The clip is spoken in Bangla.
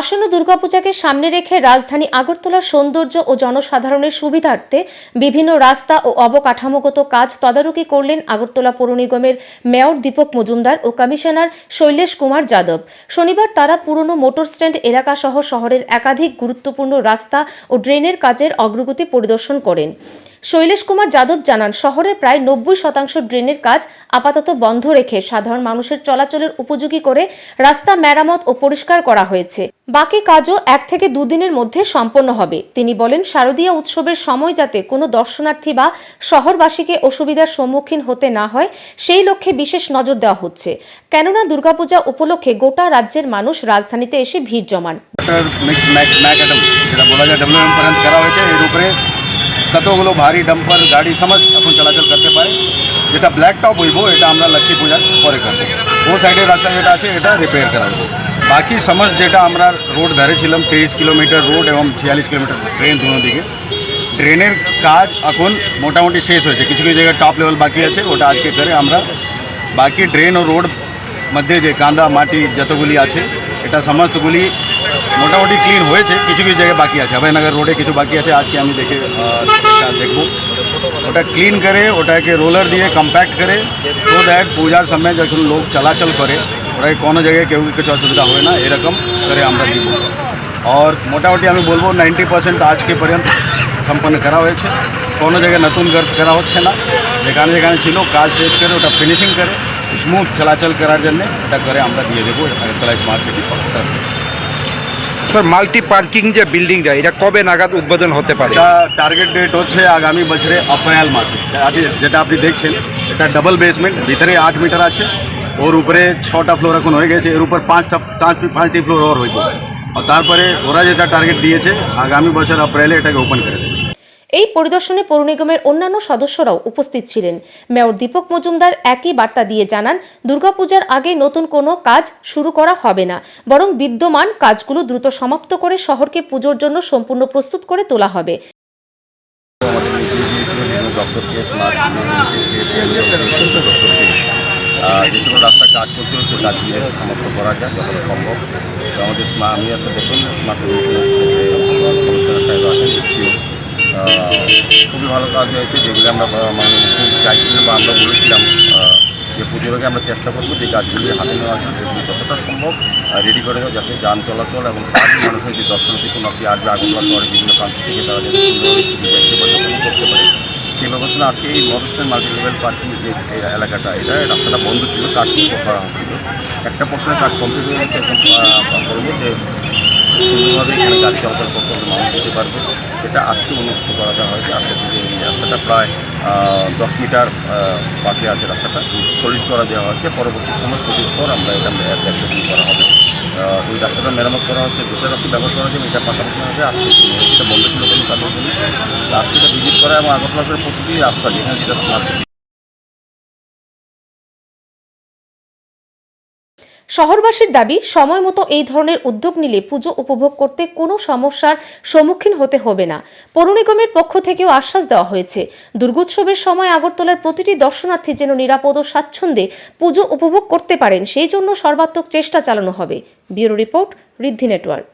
আসন্ন দুর্গাপূজাকে সামনে রেখে রাজধানী আগরতলার সৌন্দর্য ও জনসাধারণের সুবিধার্থে বিভিন্ন রাস্তা ও অবকাঠামোগত কাজ তদারকি করলেন আগরতলা পৌর নিগমের মেয়র দীপক মজুমদার ও কমিশনার শৈলেশ কুমার যাদব। শনিবার তারা পুরনো মোটর স্ট্যান্ড এলাকাসহ শহরের একাধিক গুরুত্বপূর্ণ রাস্তা ও ড্রেনের কাজের অগ্রগতি পরিদর্শন করেন। শৈলেশ কুমার যাদব জানান শহরের প্রায় নব্বই শতাংশ ড্রেনের কাজ আপাতত বন্ধ রেখে সাধারণ মানুষের চলাচলের উপযোগী করে রাস্তা মেরামত ও পরিষ্কার করা হয়েছে বাকি কাজও এক থেকে দুদিনের মধ্যে সম্পন্ন হবে তিনি বলেন শারদীয় উৎসবের সময় যাতে কোনো দর্শনার্থী বা শহরবাসীকে অসুবিধার সম্মুখীন হতে না হয় সেই লক্ষ্যে বিশেষ নজর দেওয়া হচ্ছে কেননা দুর্গাপূজা উপলক্ষে গোটা রাজ্যের মানুষ রাজধানীতে এসে ভিড় জমান কতগুলো ভারী ডাম্পার গাড়ি সমাজ এখন চলাচল করতে পারে। যেটা ব্ল্যাক টপ হইব এটা আমরা লক্ষ্মী পূজার পরে করব। ও সাইডের রাস্তা যেটা আছে, এটা রিপেয়ার করা বাকি সমস্ত যেটা আমরা রোড ধরেছিলাম তেইশ কিলোমিটার রোড এবং ছিয়াল্লিশ কিলোমিটার ট্রেন দুনো দিকে। ট্রেনের কাজ এখন মোটামুটি শেষ হয়েছে। কিছু কিছু জায়গায় টপ লেভেল বাকি আছে, ওটা আজকে করে আমরা বাকি ড্রেন ও রোড মধ্যে যে কান্দা মাটি যতগুলি আছে, এটা সমস্তগুলি মোটামুটি ক্লিন হয়েছে কিছু কিছু জায়গায় বাকি আছে অভয়নগর রোডে কিছু বাকি আছে আজকে আমি দেখে আহ, সেটা দেখব ওটা ক্লিন করে ওটাকে রোলার দিয়ে কম্প্যাক্ট করে সো দ্যাট পূজার সময় যখন লোক চলাচল করে ওটাকে কোনো জায়গায় কেউ কিছু অসুবিধা হয় না এরকম করে আমরা দিব আর মোটামুটি আমি বলব নাইনটি পার্সেন্ট আজকে পর্যন্ত সম্পন্ন করা হয়েছে কোনো জায়গায় নতুন গর্ত করা হচ্ছে না যেখানে যেখানে ছিল কাজ শেষ করে ওটা ফিনিশিং করে স্মুথ চলাচল করার জন্য এটা করে আমরা দিয়ে দেবো আগরতলা স্মার্ট সিটি তরফ থেকে। স্যার মাল্টি পার্কিং যে বিল্ডিংটা এটা কবে নাগাদ উদ্বোধন হতে পারে? টার্গেট ডেট হচ্ছে আগামী বছরে অপ্রিল মাসে। যেটা আপনি দেখছেন, এটা ডাবল বেসমেন্ট ভিতরে আট মিটার আছে। ওর উপরে ছটা ফ্লোর এখন হয়ে গেছে, এর উপর পাঁচটা, পাঁচ, পাঁচটি ফ্লোর ওর হইব। আর তারপরে ওরা যেটা টার্গেট দিয়েছে, আগামী বছর অপ্রিলে এটাকে ওপেন করে দেবে। এই পরিদর্শনে পৌর নিগমের অন্যান্য সদস্যরাও উপস্থিত ছিলেন। মেয়র দীপক মজুমদার একই বার্তা দিয়ে জানান, দুর্গাপূজার আগে নতুন কোনো কাজ শুরু করা হবে না, বরং বিদ্যমান কাজগুলো দ্রুত সমাপ্ত করে শহরকে পুজোর জন্য সম্পূর্ণ প্রস্তুত করে তোলা হবে। যে সকল রাস্তার কাজ চলছিল সেই কাজগুলো সমাপ্ত করা যায় যতটা সম্ভব আমাদের আমি আজকে দেখুন, স্মার্ট খুবই ভালো কাজ হয়েছে, যেগুলো আমরা মানে খুব চাইছিলাম বা আমরা বলেছিলাম যে পুজোর আমরা চেষ্টা করব যে কাজগুলি হাতে নেওয়া আছে সেগুলি যতটা সম্ভব রেডি করে দেওয়া যাতে যান চলাচল এবং সাধারণ মানুষের যে দর্শনার্থী কোনো আপনি আসবে আগরতলা শহরে বিভিন্ন প্রান্ত থেকে তারা যাতে দেখতে পারে করতে পারে। সেই ব্যবস্থা আজকে এই মরস্টেন মাল্টি লেভেল পার্কিং যে এলাকাটা, এটা রাস্তাটা বন্ধ ছিল, কাজ করা হচ্ছিল। একটা পোর্শনের কাজ কমপ্লিট হয়ে গেছে, এখন যে সুন্দরভাবে এখানে গাড়ি চলাচল করতে মানুষ যেতে পারবে। সেটা আজকে উন্নত করা দেওয়া হয়েছে। আজকে থেকে এই রাস্তাটা প্রায় দশ মিটার পাশে আছে রাস্তাটা। সলিড করা দেওয়া হয়েছে। পরবর্তী সময় পুজোর পর আমরা এটা দিন করা হবে। ওই রাস্তাটা মেরামত করা হচ্ছে দুটো রাস্তা ব্যবহার করা যাবে এটা পাশাপাশি হবে আজকে এটা বন্ধ ছিল বলে তাদের জন্য। আজকে ভিজিট করা এবং আগরতলার প্রতিটি রাস্তা, যেখানে যেটা স্মার্ট শহরবাসীর দাবি, সময় মতো এই ধরনের উদ্যোগ নিলে পুজো উপভোগ করতে কোনো সমস্যার সম্মুখীন হতে হবে না। পৌর নিগমের পক্ষ থেকেও আশ্বাস দেওয়া হয়েছে। দুর্গোৎসবের সময় আগরতলার প্রতিটি দর্শনার্থী যেন নিরাপদ ও স্বাচ্ছন্দ্যে পুজো উপভোগ করতে পারেন, সেই জন্য সর্বাত্মক চেষ্টা চালানো হবে। Bureau report Riddhi network.